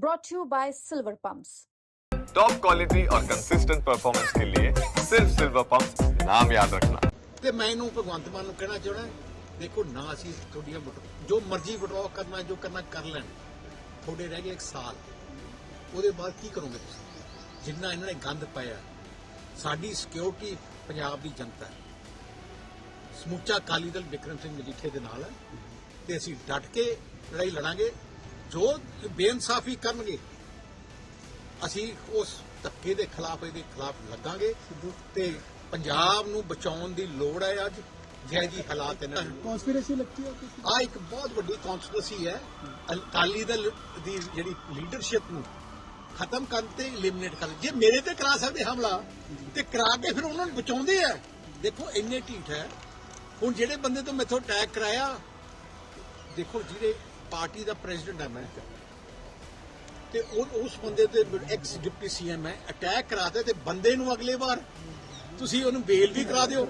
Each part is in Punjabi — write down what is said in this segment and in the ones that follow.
brought to you by Silver Pumps. Top quality और कंसिस्टेंट परफॉर्मेंस के लिए सिर्फ सिल्वर पंप नाम याद रखना ਤੇ ਮੈਂ ਇਹਨੂੰ ਭਗਵੰਤ ਮਾਨ ਨੂੰ ਕਹਿਣਾ ਚਾਹਣਾ ਦੇਖੋ ਨਾ ਅਸੀਂ ਤੁਹਾਡੀਆਂ ਵੋਟ- ਜੋ ਮਰਜ਼ੀ ਵਿਡਰਾਅ ਕਰਨਾ ਜੋ ਕਰਨਾ ਕਰ ਲੈਣ ਤੁਹਾਡੇ ਰਹਿ ਗਏ ਇੱਕ ਸਾਲ ਉਹਦੇ ਬਾਅਦ ਕੀ ਕਰੋਗੇ ਤੁਸੀਂ ਜਿੰਨਾ ਇਹਨਾਂ ਨੇ ਗੰਦ ਪਾਇਆ ਸਾਡੀ ਸਿਕਿਉਰਿਟੀ ਪੰਜਾਬ ਦੀ ਜਨਤਾ ਹੈ ਸਮੁੱਚਾ ਅਕਾਲੀ ਦਲ ਵਿਕਰਮ ਸਿੰਘ ਮਜੀਠੇ ਦੇ ਨਾਲ ਹੈ ਤੇ ਅਸੀਂ ਡਟ ਕੇ ਲੜਾਈ ਲੜਾਂਗੇ ਜੋ ਬੇਇਨਸਾਫੀ ਕਰਨਗੇ ਅਸੀਂ ਉਸ ਧੱਕੇ ਦੇ ਖਿਲਾਫ ਇਹਦੇ ਖਿਲਾਫ ਲੱਗਾਂਗੇ ਤੇ ਪੰਜਾਬ ਨੂੰ ਬਚਾਉਣ ਦੀ ਲੋੜ ਹੈ ਅੱਜ ਜਿਹੇ ਜੀ ਹਾਲਾਤ ਇਹਨਾਂ ਨੂੰ। ਕਨਸਪੀਰੇਸੀ ਲੱਗਦੀ ਹੈ ਆ ਇੱਕ ਬਹੁਤ ਵੱਡੀ ਕੌਂਸਪੀਰੇਸੀ ਹੈ। ਅਕਾਲੀ ਦਲ ਦੀ ਜਿਹੜੀ ਲੀਡਰਸ਼ਿਪ ਨੂੰ ਖਤਮ ਕਰਨ ਤੇ ਐਲੀਮੀਨੇਟ ਕਰਨ। ਜੇ ਮੇਰੇ ਤੇ ਕਰਾ ਸਕਦੇ ਹਮਲਾ ਤੇ ਕਰਾ ਕੇ ਫਿਰ ਉਹਨਾਂ ਨੂੰ ਬਚਾਉਂਦੇ ਆ। ਦੇਖੋ ਇੰਨੇ ਢੀਠ ਹੈ। ਹੁਣ ਜਿਹੜੇ ਬੰਦੇ ਤੋਂ ਮੈਥੋਂ ਅਟੈਕ ਕਰਾਇਆ ਦੇਖੋ ਜਿਹੜੇ ਪਾਰਟੀ ਦਾ ਪ੍ਰੈਜ਼ੀਡੈਂਟ ਹੈ ਮੈਂ। ਤੇ ਉਹ ਉਸ ਬੰਦੇ ਤੇ ਐਕਸ ਡਿਪਟੀ ਸੀਐਮ ਹੈ। ਅਟੈਕ ਕਰਾਤੇ ਤੇ ਬੰਦੇ ਨੂੰ ਅਗਲੇ ਵਾਰ ਤੁਸੀਂ ਉਹਨੂੰ ਬੇਲ ਵੀ ਕਰਾ ਦਿਓ।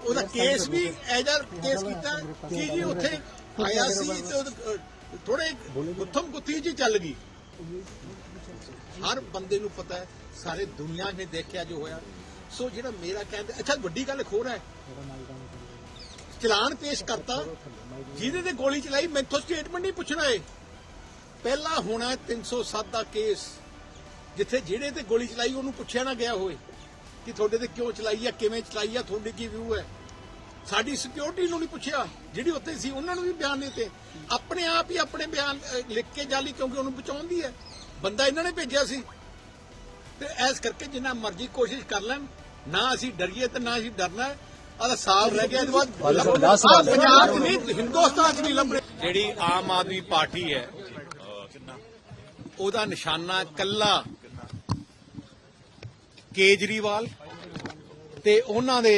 ਉਹਦਾ ਕੇਸ ਵੀ ਐਜਾ ਕੇਸ ਕੀਤਾ ਕਿ ਜੀ ਉੱਥੇ ਆਇਆ ਸੀ ਤੇ ਥੋੜੇ ਗੁੱਥਮ ਗੁੱਥੀ ਜੀ ਚੱਲ ਗਈ। ਹਰ ਬੰਦੇ ਨੂੰ ਪਤਾ ਹੈ, ਸਾਰੇ ਦੁਨੀਆ ਨੇ ਦੇਖਿਆ ਜੋ ਹੋਇਆ। ਸੋ ਜਿਹੜਾ ਮੇਰਾ ਕਹਿੰਦੇ ਅੱਛਾ, ਵੱਡੀ ਗੱਲ ਇੱਕ ਹੋਰ ਹੈ। ਚਲਾਨ ਪੇਸ਼ ਕਰਤਾ, ਜਿਹਦੇ ਤੇ ਗੋਲੀ ਚਲਾਈ, ਮੈਥੋਂ ਸਟੇਟਮੈਂਟ ਨਹੀਂ ਪੁੱਛਣਾ ਏ। ਪਹਿਲਾ ਹੋਣਾ 307 ਦਾ ਕੇਸ, ਜਿੱਥੇ ਜਿਹੜੇ ਤੇ ਗੋਲੀ ਚਲਾਈ ਉਹਨੂੰ ਪੁੱਛਿਆ ਨਾ ਗਿਆ ਹੋਵੇ ਕਿ ਤੁਹਾਡੇ ਤੇ ਕਿਉਂ ਚਲਾਈ ਆ, ਕਿਵੇਂ ਚਲਾਈ ਆ, ਤੁਹਾਡੇ ਕੀ ਵਿਊ ਹੈ। ਸਾਡੀ ਸਿਕਿਉਰਿਟੀ ਨੂੰ ਨਹੀਂ ਪੁੱਛਿਆ, ਜਿਹੜੀ ਉੱਥੇ ਸੀ, ਉਹਨਾਂ ਨੂੰ ਵੀ ਬਿਆਨ ਨਹੀਂ ਦਿੱਤੇ। ਆਪਣੇ ਆਪ ਹੀ ਆਪਣੇ ਬਿਆਨ ਲਿਖ ਕੇ ਜਾਲੀ ਕਿਉਂਕਿ ਉਹਨੂੰ ਬਚਾਉਂਦੀ ਹੈ। ਬੰਦਾ ਇਹਨਾਂ ਨੇ ਭੇਜਿਆ ਸੀ। ਤੇ ਐਸ ਕਰਕੇ ਜਿੰਨਾ ਮਰਜ਼ੀ ਕੋਸ਼ਿਸ਼ ਕਰ ਲੈਣ, ਨਾ ਅਸੀਂ ਡਰੀਏ ਤੇ ਨਾ ਅਸੀਂ ਡਰਨਾ ਸਾਲ ਰਹਿ ਗਿਆ ਇਹਦੇ ਬਾਅਦ ਆਹ ਪੰਜਾਬ 'ਚ ਨਹੀਂ ਹਿੰਦੁਸਤਾਨ 'ਚ ਨਹੀਂ ਲੱਭਣੇ ਜਿਹੜੀ ਆਮ ਆਦਮੀ ਪਾਰਟੀ ਹੈ ਉਹਦਾ ਨਿਸ਼ਾਨਾ ਕੱਲਾ ਕੇਜਰੀਵਾਲ ਤੇ ਉਹਨਾਂ ਦੇ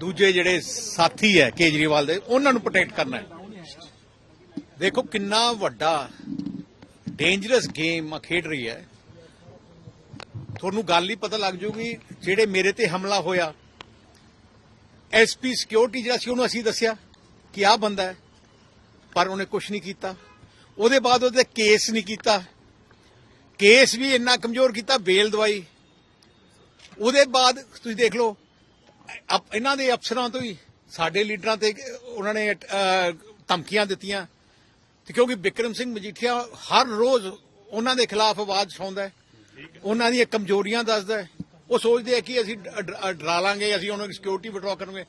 ਦੂਜੇ ਜਿਹੜੇ ਸਾਥੀ ਹੈ ਕੇਜਰੀਵਾਲ ਦੇ ਉਹਨਾਂ ਨੂੰ ਪ੍ਰੋਟੈਕਟ ਕਰਨਾ ਹੈ। ਦੇਖੋ ਕਿੰਨਾ ਵੱਡਾ ਡੇਂਜਰਸ ਗੇਮ ਆ ਖੇਡ ਰਹੀ ਹੈ। ਤੁਹਾਨੂੰ ਗੱਲ ਹੀ ਪਤਾ ਲੱਗ ਜੂਗੀ ਜਿਹੜੇ ਮੇਰੇ ਤੇ ਹਮਲਾ ਹੋਇਆ ਐਸਪੀ ਸਿਕਿਉਰਿਟੀ ਜਿਹੜਾ ਸੀ ਉਹਨੂੰ ਅਸੀਂ ਦੱਸਿਆ ਕਿ ਆਹ ਬੰਦਾ ਹੈ ਪਰ ਉਹਨੇ ਕੁਝ ਨਹੀਂ ਕੀਤਾ। ਉਹਦੇ ਬਾਅਦ ਉਹਦੇ ਕੇਸ ਨਹੀਂ ਕੀਤਾ। ਕੇਸ ਵੀ ਇੰਨਾ ਕਮਜ਼ੋਰ ਕੀਤਾ ਬੇਲ ਦਵਾਈ। ਉਹਦੇ ਬਾਅਦ ਤੁਸੀਂ ਦੇਖ ਲਓ ਇਹਨਾਂ ਦੇ ਅਫਸਰਾਂ ਤੋਂ ਹੀ ਸਾਡੇ ਲੀਡਰਾਂ ਤੇ ਉਹਨਾਂ ਨੇ ਧਮਕੀਆਂ ਦਿੱਤੀਆਂ। ਤੇ ਕਿਉਂਕਿ ਵਿਕਰਮ ਸਿੰਘ ਮਜੀਠੀਆ ਹਰ ਰੋਜ਼ ਉਹਨਾਂ ਦੇ ਖਿਲਾਫ ਆਵਾਜ਼ ਉਠਾਉਂਦਾ ਹੈ। ਉਹਨਾਂ ਦੀਆਂ ਕਮਜ਼ੋਰੀਆਂ ਦੱਸਦਾ ਹੈ। ਉਹ ਸੋਚਦੇ ਆ ਕਿ ਅਸੀਂ ਡਰਾ ਲਾਂਗੇ ਅਸੀਂ ਉਹਨਾਂ ਦੀ ਸਿਕਿਉਰਿਟੀ ਵਿਡਰਾ ਕਰਾਂਗੇ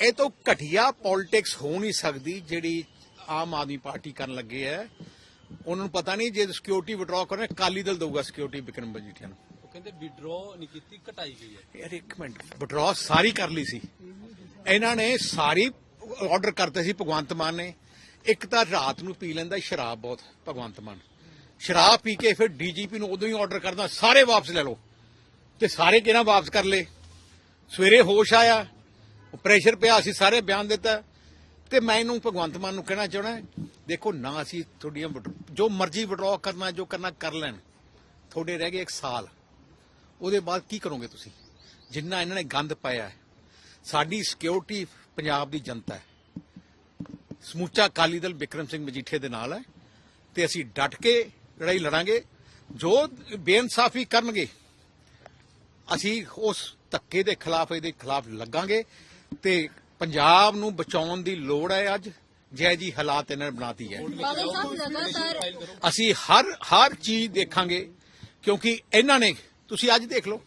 ਇਹ ਤੋਂ ਘਟੀਆ ਪੋਲਿਟਿਕਸ ਹੋ ਨਹੀਂ ਸਕਦੀ ਜਿਹੜੀ ਆਮ ਆਦਮੀ ਪਾਰਟੀ ਕਰਨ ਲੱਗੇ ਹੈ ਉਹਨਾਂ ਨੂੰ ਪਤਾ ਨਹੀਂ ਜੇ ਸਿਕਿਉਰਿਟੀ ਵਿਡਰਾ ਕਰਨੇ ਕਾਲੀ ਦਲ ਦਊਗਾ ਸਿਕਿਉਰਿਟੀ ਵਿਕਰਮ ਮਜੀਠੀਆ ਨੂੰ। ਉਹ ਕਹਿੰਦੇ ਵਿਡਰੋ ਨਹੀਂ ਕੀਤੀ ਘਟਾਈ ਗਈ ਹੈ। ਯਾਰ ਇੱਕ ਮਿੰਟ ਵਿਡਰਾ ਸਾਰੀ ਕਰ ਲਈ ਸੀ। ਇਹਨਾਂ ਨੇ ਸਾਰੀ ਆਰਡਰ ਕਰਤੇ ਸੀ ਭਗਵੰਤ ਮਾਨ ਨੇ। ਇੱਕ ਤਾਂ ਰਾਤ ਨੂੰ ਪੀ ਲੈਂਦਾ ਸ਼ਰਾਬ ਬਹੁਤ ਭਗਵੰਤ ਮਾਨ। ਸ਼ਰਾਬ ਪੀ ਕੇ ਫਿਰ ਡੀਜੀਪੀ ਨੂੰ ਉਦੋਂ ਹੀ ਆਰਡਰ ਕਰਦਾ ਸਾਰੇ ਵਾਪਸ ਲੈ ਲਓ। ਤੇ ਸਾਰੇ ਕਿਹਨਾਂ ਵਾਪਸ ਕਰ ਲਏ। ਸਵੇਰੇ ਹੋਸ਼ ਆਇਆ, ਪ੍ਰੈਸ਼ਰ ਪਿਆ, ਅਸੀਂ ਸਾਰੇ ਬਿਆਨ ਦਿੱਤਾ। ਤੇ ਮੈਂ ਇਹਨੂੰ ਭਗਵੰਤ ਮਾਨ ਨੂੰ ਕਹਿਣਾ ਚਾਹਣਾ ਦੇਖੋ ਨਾ ਅਸੀਂ ਤੁਹਾਡੀਆਂ withdraw- ਜੋ ਮਰਜ਼ੀ ਵਿਡਰਾਅ ਕਰਨਾ, ਜੋ ਕਰਨਾ ਕਰ ਲੈਣ। ਤੁਹਾਡੇ ਰਹਿ ਗਏ ਇੱਕ ਸਾਲ। ਉਹਦੇ ਬਾਅਦ ਕੀ ਕਰੋਗੇ ਤੁਸੀਂ? ਜਿੰਨਾ ਇਹਨਾਂ ਨੇ ਗੰਦ ਪਾਇਆ ਹੈ। ਸਾਡੀ ਸਿਕਿਉਰਿਟੀ ਪੰਜਾਬ ਦੀ ਜਨਤਾ ਹੈ। ਸਮੁੱਚਾ ਅਕਾਲੀ ਦਲ ਵਿਕਰਮ ਸਿੰਘ ਮਜੀਠੇ ਦੇ ਨਾਲ ਹੈ। ਤੇ ਅਸੀਂ ਡਟ ਕੇ ਲੜਾਈ ਲੜਾਂਗੇ। ਜੋ ਬੇਇਨਸਾਫੀ ਕਰਨਗੇ ਅਸੀਂ ਉਸ ਧੱਕੇ ਦੇ ਖਿਲਾਫ ਇਹਦੇ ਖਿਲਾਫ ਲੱਗਾਂਗੇ ਤੇ ਪੰਜਾਬ ਨੂੰ ਬਚਾਉਣ ਦੀ ਲੋੜ ਹੈ ਅੱਜ ਜੈ ਜੀ ਹਾਲਾਤ ਇਹਨਾਂ ਨੇ ਬਣਾਤੀ ਹੈ। ਅਸੀਂ ਹਰ ਹਰ ਚੀਜ਼ ਦੇਖਾਂਗੇ ਕਿਉਂਕਿ ਇਹਨਾਂ ਨੇ ਤੁਸੀਂ ਅੱਜ ਦੇਖ ਲਓ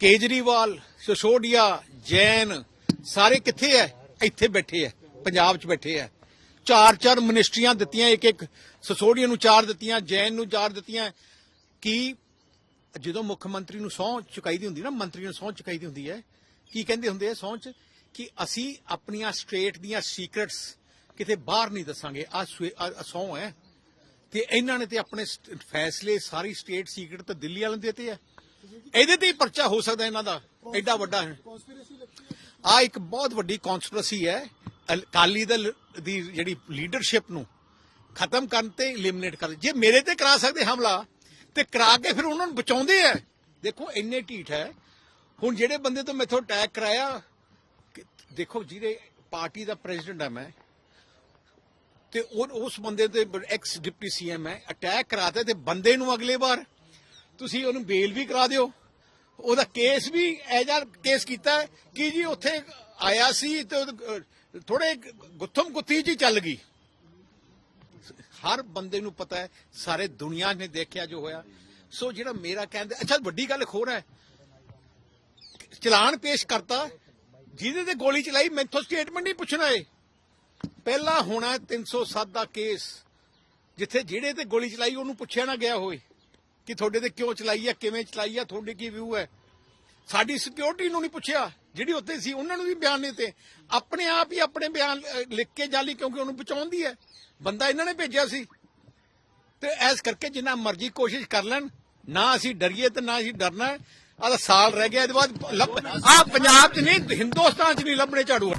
ਕੇਜਰੀਵਾਲ ਸਿਸੋਡੀਆ ਜੈਨ ਸਾਰੇ ਕਿੱਥੇ ਐ ਇੱਥੇ ਬੈਠੇ ਐ ਪੰਜਾਬ 'ਚ ਬੈਠੇ ਐ ਚਾਰ ਚਾਰ ਮਿਨਿਸਟਰੀਆਂ ਦਿੱਤੀਆਂ ਇੱਕ ਇੱਕ ਸਿਸੋਡੀਆ ਨੂੰ ਚਾਰ ਦਿੱਤੀਆਂ ਜੈਨ ਨੂੰ ਚਾਰ ਦਿੱਤੀਆਂ। ਕੀ ਜਦੋਂ ਮੁੱਖ ਮੰਤਰੀ ਨੂੰ ਸਹੁੰ ਚੁਕਾਈ ਦੀ ਹੁੰਦੀ ਨਾ, ਮੰਤਰੀ ਨੂੰ ਸਹੁੰ ਚੁਕਾਈ ਦੀ ਹੁੰਦੀ ਹੈ, ਕੀ ਕਹਿੰਦੇ ਹੁੰਦੇ ਆ ਸਹੁੰ ਚ? ਕਿ ਅਸੀਂ ਆਪਣੀਆਂ ਸਟੇਟ ਦੀਆਂ ਸੀਕ੍ਰੇਟਸ ਕਿਤੇ ਬਾਹਰ ਨਹੀਂ ਦੱਸਾਂਗੇ। ਆ ਸਹੁੰ ਹੈ ਤੇ ਇਹਨਾਂ ਨੇ ਤੇ ਆਪਣੇ ਫੈਸਲੇ, ਸਾਰੀ ਸਟੇਟ ਸੀਕ੍ਰੇਟ ਤਾਂ ਦਿੱਲੀ ਵਾਲਿਆਂ ਦੇ ਤੇ ਆ ਇਹਦੇ ਤੇ ਹੀ ਪਰਚਾ ਹੋ ਸਕਦਾ ਇਹਨਾਂ ਦਾ। ਐਡਾ ਵੱਡਾ ਹੈ। ਆ ਇੱਕ ਬਹੁਤ ਵੱਡੀ ਕੌਨਸਪੀਰੇਸੀ ਹੈ। ਅਲ- ਅਕਾਲੀ ਦਲ ਦੀ ਜਿਹੜੀ ਲੀਡਰਸ਼ਿਪ ਨੂੰ ਖਤਮ ਕਰਨ ਤੇ ਐਲੀਮੀਨੇਟ ਕਰ ਜੇ ਮੇਰੇ ਤੇ ਕਰਾ ਸਕਦੇ ਹਮਲਾ ਤੇ ਕਰਾ ਕੇ ਫਿਰ ਉਹਨਾਂ ਨੂੰ ਬਚਾਉਂਦੇ ਆ। ਦੇਖੋ, ਇੰਨੇ ਢੀਠ ਹੈ। ਹੁਣ ਜਿਹੜੇ ਬੰਦੇ ਤੋਂ ਮੈਥੋਂ ਅਟੈਕ ਕਰਾਇਆ ਦੇਖੋ ਜਿਹਦੇ ਪਾਰਟੀ ਦਾ ਪ੍ਰੈਜ਼ੀਡੈਂਟ ਹੈ ਮੈਂ, ਤੇ ਉਸ ਬੰਦੇ ਤੇ ਐਕਸ ਡਿਪਟੀ ਸੀਐਮ ਹੈ, ਅਟੈਕ ਕਰਾਤਾ ਤੇ ਬੰਦੇ ਨੂੰ ਅਗਲੇ ਵਾਰ ਤੁਸੀਂ ਉਹਨੂੰ ਬੇਲ ਵੀ ਕਰਾ ਦਿਓ। ਉਹਦਾ ਕੇਸ ਵੀ ਐਜਾ ਕੇਸ ਕੀਤਾ ਕਿ ਜੀ ਉੱਥੇ ਆਇਆ ਸੀ ਤੇ ਥੋੜੇ ਗੁੱਥਮ ਗੁੱਥੀ ਜੀ ਚੱਲ ਗਈ। ਹਰ ਬੰਦੇ ਨੂੰ ਪਤਾ ਹੈ, ਸਾਰੇ ਦੁਨੀਆ ਨੇ ਦੇਖਿਆ ਜੋ ਹੋਇਆ। ਸੋ ਜਿਹੜਾ ਮੇਰਾ ਕਹਿੰਦੇ, ਅੱਛਾ, ਵੱਡੀ ਗੱਲ ਖੋਰ ਹੈ। ਚਲਾਨ ਪੇਸ਼ ਕਰਤਾ, ਜਿਹਦੇ ਤੇ ਗੋਲੀ ਚਲਾਈ, ਮੈਂਥੋਂ ਸਟੇਟਮੈਂਟ ਨਹੀਂ ਪੁੱਛਣਾ ਏ ਪਹਿਲਾ ਹੋਣਾ 307 ਦਾ ਕੇਸ, ਜਿੱਥੇ ਜਿਹੜੇ ਤੇ ਗੋਲੀ ਚਲਾਈ, ਉਹਨੂੰ ਪੁੱਛਿਆ ਨਾ ਗਿਆ ਹੋਵੇ ਕਿ ਤੁਹਾਡੇ ਤੇ ਕਿਉਂ ਚਲਾਈ ਹੈ ਕਿਵੇਂ ਚਲਾਈ ਹੈ ਤੁਹਾਡੇ ਕੀ ਵਿਊ ਹੈ। ਸਾਡੀ ਸਿਕਿਉਰਿਟੀ ਨੂੰ ਨਹੀਂ ਪੁੱਛਿਆ। ਜਿਹੜੀ ਉੱਥੇ ਸੀ, ਉਹਨਾਂ ਨੂੰ ਵੀ ਬਿਆਨ ਨਹੀਂ ਤੇ। ਆਪਣੇ ਆਪ ਹੀ ਆਪਣੇ ਬਿਆਨ ਲਿਖ ਕੇ ਜਾਲੀ ਕਿਉਂਕਿ ਉਹਨੂੰ ਬਚਾਉਂਦੀ ਹੈ। ਬੰਦਾ ਇਹਨਾਂ ਨੇ ਭੇਜਿਆ ਸੀ। ਤੇ ਐਸ ਕਰਕੇ ਜਿੰਨਾ ਮਰਜ਼ੀ ਕੋਸ਼ਿਸ਼ ਕਰ ਲੈਣ, ਨਾ ਅਸੀਂ ਡਰੀਏ ਤੇ ਨਾ ਅਸੀਂ ਡਰਨਾ ਆਹ ਸਾਲ ਰਹਿ ਗਿਆ, ਇਹਦੇ ਬਾਅਦ ਆ ਪੰਜਾਬ 'ਚ ਨਹੀਂ, ਹਿੰਦੁਸਤਾਨ 'ਚ ਨਹੀਂ ਲੱਭਣੇ ਝਾੜੂ।